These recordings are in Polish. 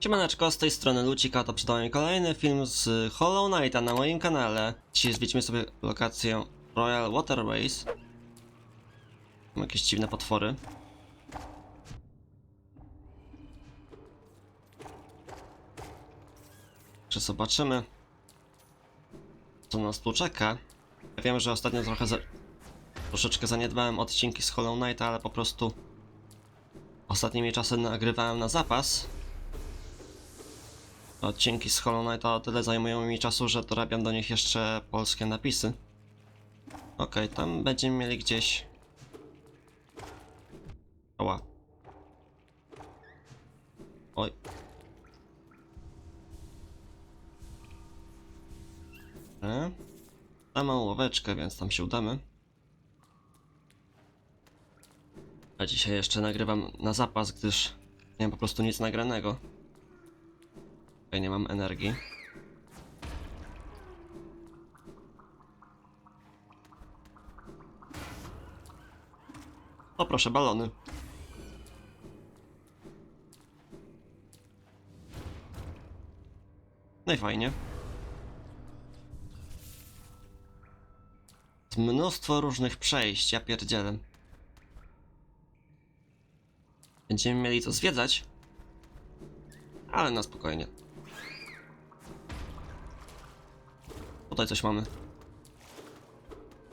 Siemaneczko, z tej strony Lucika, to przed kolejny film z Hollow Knighta na moim kanale. Dzisiaj zwiedzimy sobie lokację Royal Waterways. Mam jakieś dziwne potwory. Czy zobaczymy, co nas tu czeka. Ja wiem, że ostatnio trochę za... troszeczkę zaniedbałem odcinki z Hollow Knighta, ale po prostu ostatnimi czasy nagrywałem na zapas. Odcinki z Hollow Knighta tyle zajmują mi czasu, że dorabiam do nich jeszcze polskie napisy. Okej, tam będziemy mieli gdzieś... Oła. Oj. E? Tam mam łoweczkę, więc tam się udamy. A dzisiaj jeszcze nagrywam na zapas, gdyż nie mam po prostu nic nagranego. Tutaj nie mam energii. O proszę, balony. No i fajnie. Mnóstwo różnych przejść, ja pierdzielę. Będziemy mieli to zwiedzać. Ale na spokojnie. Tutaj coś mamy.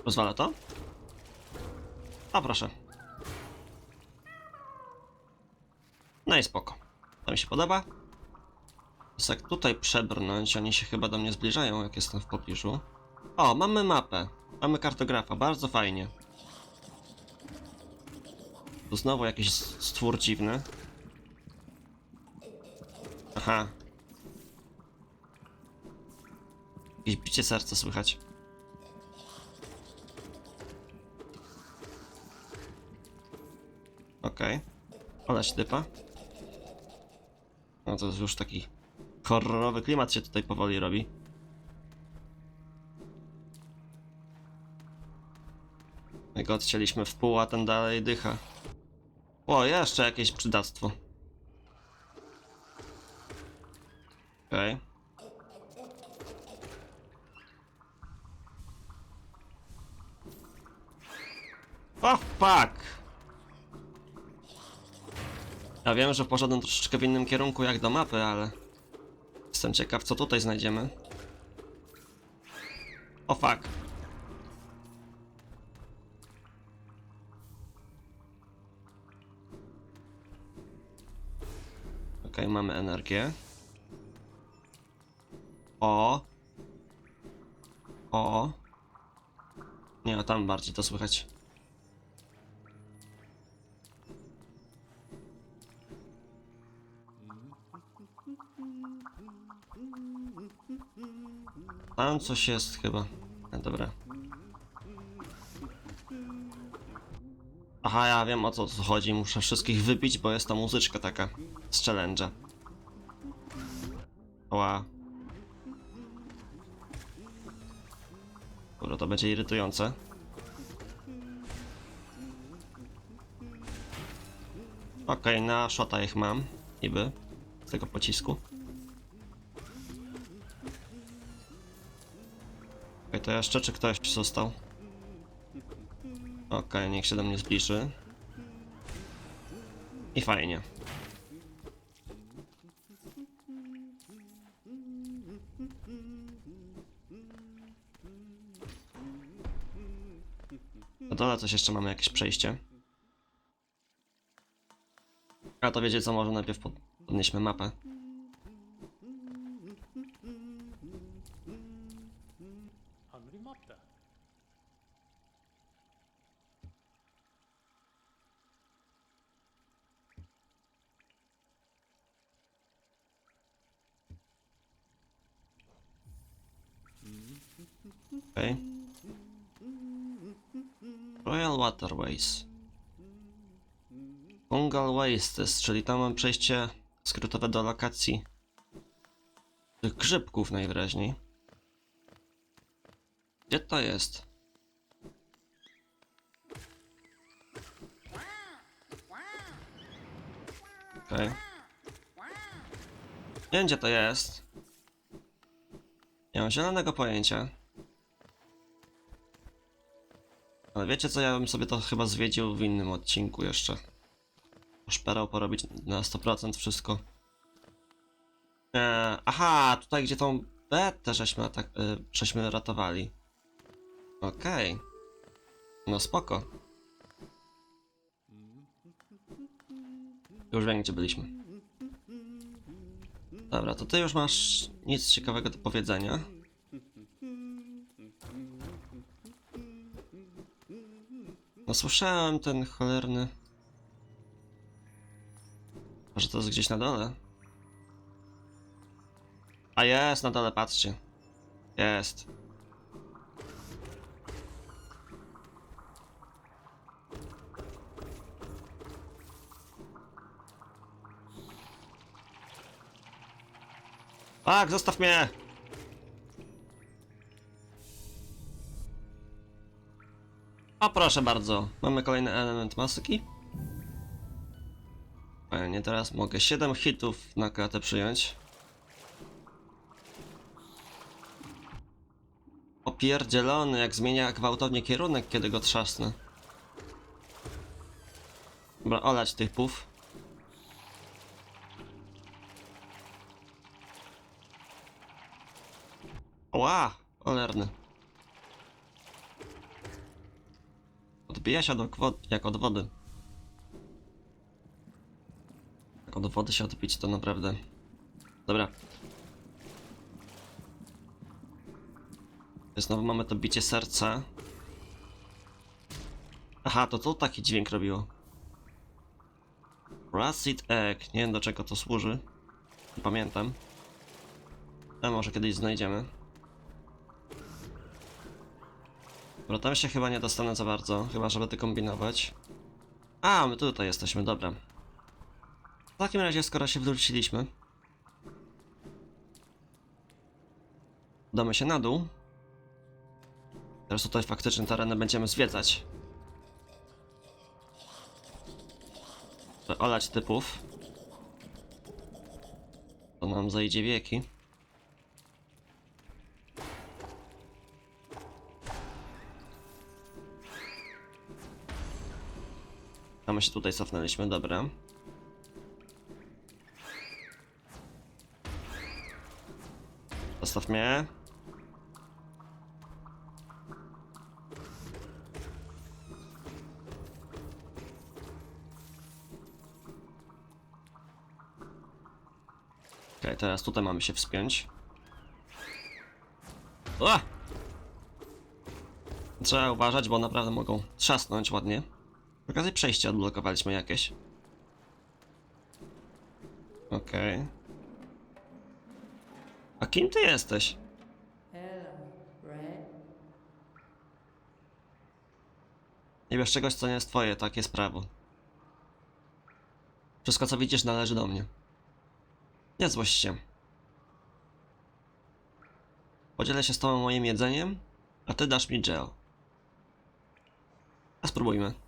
Rozwala to? A proszę. No i spoko. To mi się podoba. Jest jak tutaj przebrnąć, oni się chyba do mnie zbliżają, jak jestem w pobliżu. O, mamy mapę. Mamy kartografa, bardzo fajnie. Tu znowu jakiś stwór dziwny. Aha. Jakieś bicie serca słychać. Okej. Okay. Olać typa. No to już taki horrorowy klimat się tutaj powoli robi. My go odcięliśmy w pół, a ten dalej dycha. O, jeszcze jakieś przydactwo. Okej. Okay. O, fuck! Ja wiem, że poszedłem troszeczkę w innym kierunku jak do mapy, ale... Jestem ciekaw, co tutaj znajdziemy. O, fuck. Okej, mamy energię. O. O. Nie, tam bardziej to słychać. Tam coś jest chyba. No, dobra. Aha, ja wiem o co tu chodzi. Muszę wszystkich wybić, bo jest to muzyczka taka z challenge'a. Ła. Kurde, to będzie irytujące. Okej, na shota ich mam. Niby. Z tego pocisku. To jeszcze, czy ktoś został? Okej, niech się do mnie zbliży. I fajnie. Na dole coś jeszcze mamy, jakieś przejście. A to wiecie co, może najpierw pod podnieśmy mapę. Okej. Royal Waterways. Fungal Wastes, czyli tam mam przejście skrótowe do lokacji tych grzybków najwyraźniej. Gdzie to jest? Okej. Nie wiem gdzie to jest. Nie mam zielonego pojęcia. Wiecie co, ja bym sobie to chyba zwiedził w innym odcinku jeszcze. Szperał porobić na 100% wszystko. Eee, aha, tutaj gdzie tą betę żeśmy, atak, y, żeśmy ratowali. Okej. No spoko. Już wiem gdzie byliśmy. Dobra, to ty już masz nic ciekawego do powiedzenia. Słyszałem ten cholerny... Może to jest gdzieś na dole? A jest na dole, patrzcie. Jest. Tak, zostaw mnie! Proszę bardzo. Mamy kolejny element maski. Fajnie, teraz mogę 7 hitów na kratę przyjąć. Opierdzielony, jak zmienia gwałtownie kierunek, kiedy go trzasnę. Dobra, olać tych pów. Ła! Olerny. Odbija się od jak od wody. Jak od wody się odbić, to naprawdę. Dobra. Znowu mamy to bicie serca. Aha, to tu taki dźwięk robiło. Russet Egg. Nie wiem do czego to służy. Nie pamiętam. A może kiedyś znajdziemy. Dobra, tam się chyba nie dostanę za bardzo, chyba że będę kombinować. A, my tutaj jesteśmy, dobra. W takim razie, skoro się wróciliśmy, udamy się na dół. Teraz tutaj faktycznie tereny będziemy zwiedzać. Żeby Olać typów. To nam zajdzie wieki. A my się tutaj cofnęliśmy, dobra. Zostaw mnie. Okej, teraz tutaj mamy się wspiąć. O! Trzeba uważać, bo naprawdę mogą trzasnąć ładnie. Przy okazji przejście odblokowaliśmy jakieś. Okej. A kim ty jesteś? Nie wiesz czegoś, co nie jest twoje, tak jest prawo. Wszystko, co widzisz, należy do mnie. Nie złość się. Podzielę się z tobą moim jedzeniem, a ty dasz mi gel. A spróbujmy.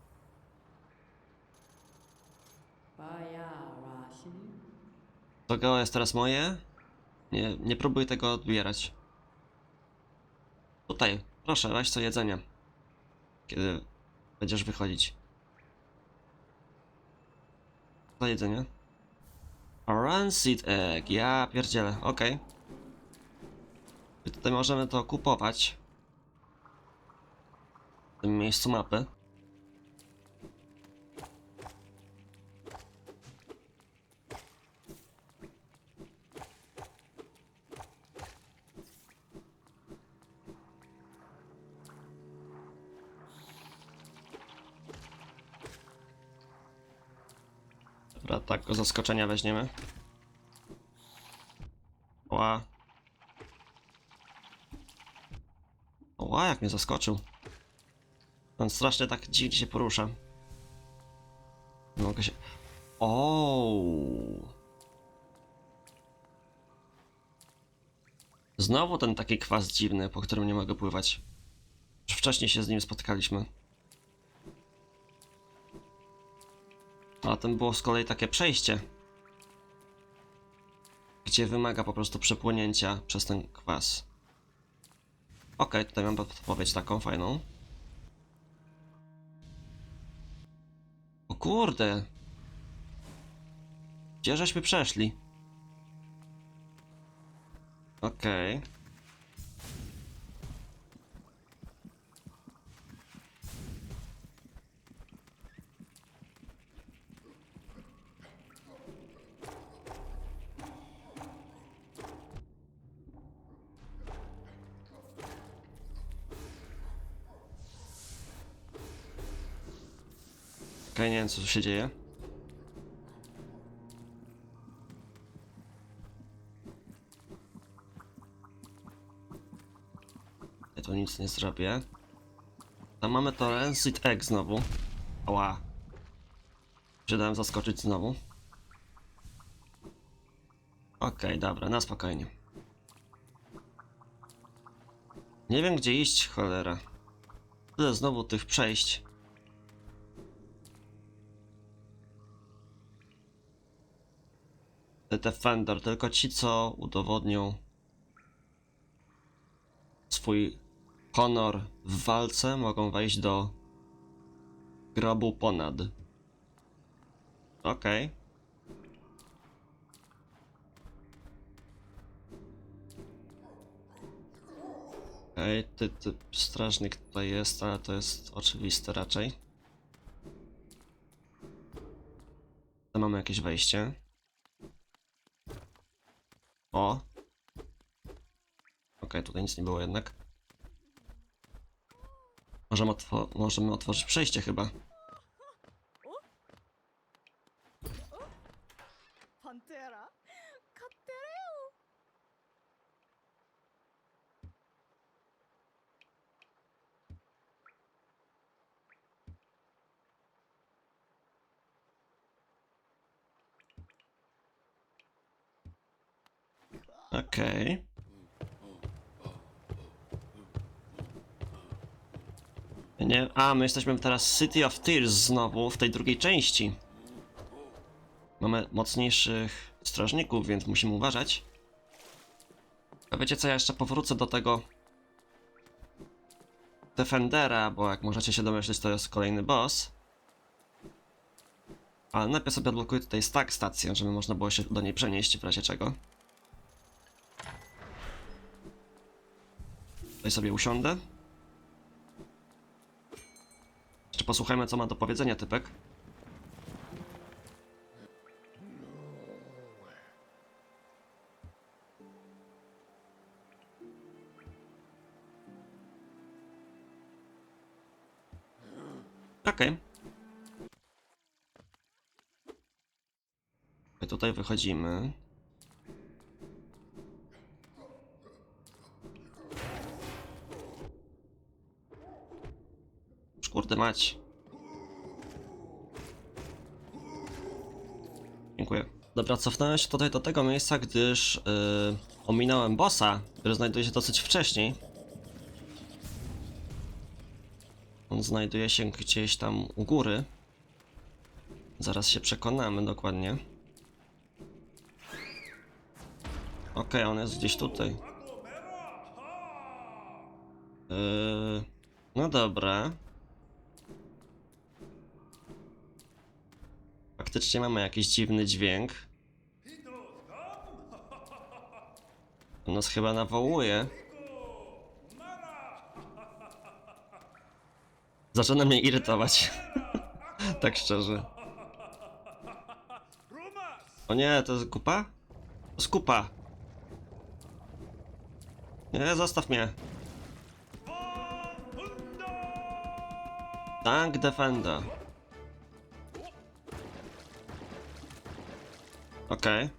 To geo jest teraz moje. Nie, nie próbuj tego odbierać. Tutaj, proszę, weź co jedzenie. Kiedy będziesz wychodzić. Co jedzenie? Rancid egg, ja pierdzielę, okej. I Tutaj możemy to kupować. W tym miejscu mapy. Dobra, tak go zaskoczenia weźmiemy. Ła. Ła, jak mnie zaskoczył. On strasznie tak dziwnie się porusza. Mogę się... Ooo. Znowu ten taki kwas dziwny, po którym nie mogę pływać. Już wcześniej się z nim spotkaliśmy. A tym było z kolei takie przejście. Gdzie wymaga po prostu przepłynięcia przez ten kwas. Okej, tutaj mam podpowiedź taką fajną. O kurde! Gdzie żeśmy przeszli? Okej. Okej, nie wiem co tu się dzieje. Ja tu nic nie zrobię. Tam mamy to Rancid Egg znowu. Ała. Się dałem zaskoczyć znowu. Okej, dobra, na spokojnie. Nie wiem gdzie iść, cholera. Tyle znowu tych przejść. The Defender, tylko ci, co udowodnią swój honor w walce, mogą wejść do grobu ponad. Okej. Okej, ty, ty, strażnik tutaj jest, ale to jest oczywiste raczej. Tu mamy jakieś wejście. O! Okej, tutaj nic nie było jednak. Możemy, otwo możemy otworzyć przejście chyba. Okej. Nie, a my jesteśmy teraz City of Tears znowu w tej drugiej części. Mamy mocniejszych strażników, więc musimy uważać. A wiecie co, ja jeszcze powrócę do tego Defendera, bo jak możecie się domyślić, to jest kolejny boss. Ale najpierw sobie odblokuję tutaj stack stację, żeby można było się do niej przenieść w razie czego. Tutaj sobie usiądę. Jeszcze posłuchajmy, co ma do powiedzenia typek. Okej. I Tutaj wychodzimy. Kurde. Dziękuję. Dobra, cofnąłem się tutaj do tego miejsca, gdyż yy, ominąłem bossa, który znajduje się dosyć wcześniej. On znajduje się gdzieś tam u góry. Zaraz się przekonamy dokładnie. Okej, on jest gdzieś tutaj. Yy, no dobra. Faktycznie mamy jakiś dziwny dźwięk. On nas chyba nawołuje. Zaczyna mnie irytować. tak szczerze. O nie, to jest kupa? To jest kupa. Nie, zostaw mnie. Tank Defender. Okej.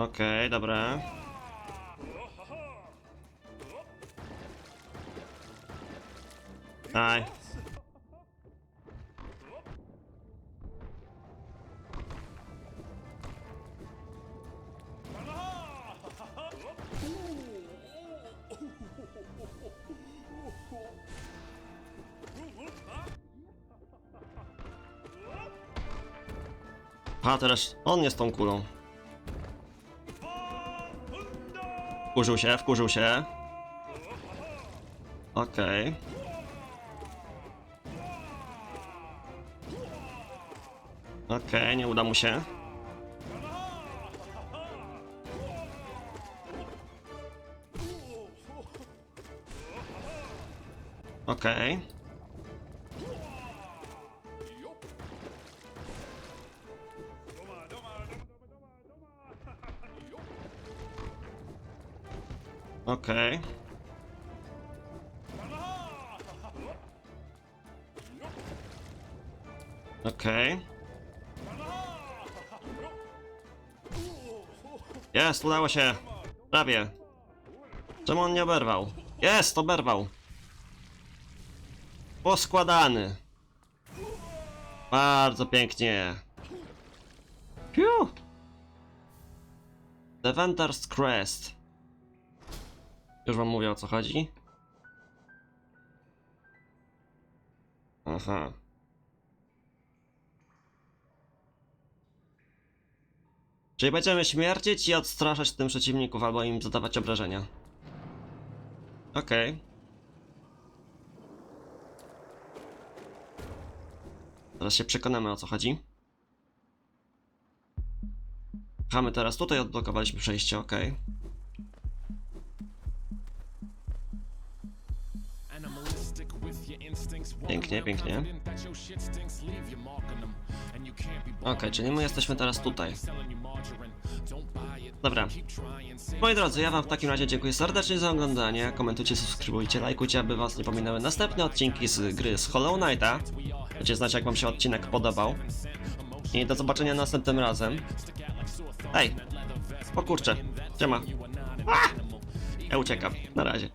Okej, dobra. Daj. A teraz on jest tą kulą. Wkurzył się, wkurzył się. Okej. Okej, nie uda mu się. Okej. Okej. Okej. Jest, udało się. Prawie. Czemu on nie oberwał? Jest, oberwał. Poskładany. Bardzo pięknie. Piu. Defender's Crest. Już wam mówię o co chodzi. Aha. Czyli będziemy śmiercić i odstraszać tym przeciwników albo im zadawać obrażenia. Okej. Teraz się przekonamy o co chodzi. Pchamy teraz tutaj, odblokowaliśmy przejście, okej. Pięknie, pięknie. Okej, czyli my jesteśmy teraz tutaj. Dobra. Moi drodzy, ja wam w takim razie dziękuję serdecznie za oglądanie. Komentujcie, subskrybujcie, lajkujcie, aby was nie pominęły następne odcinki z gry z Hollow Knighta. Dajcie znać, jak wam się odcinek podobał. I do zobaczenia następnym razem. Ej! O kurczę, siema. A! Ja uciekam, na razie.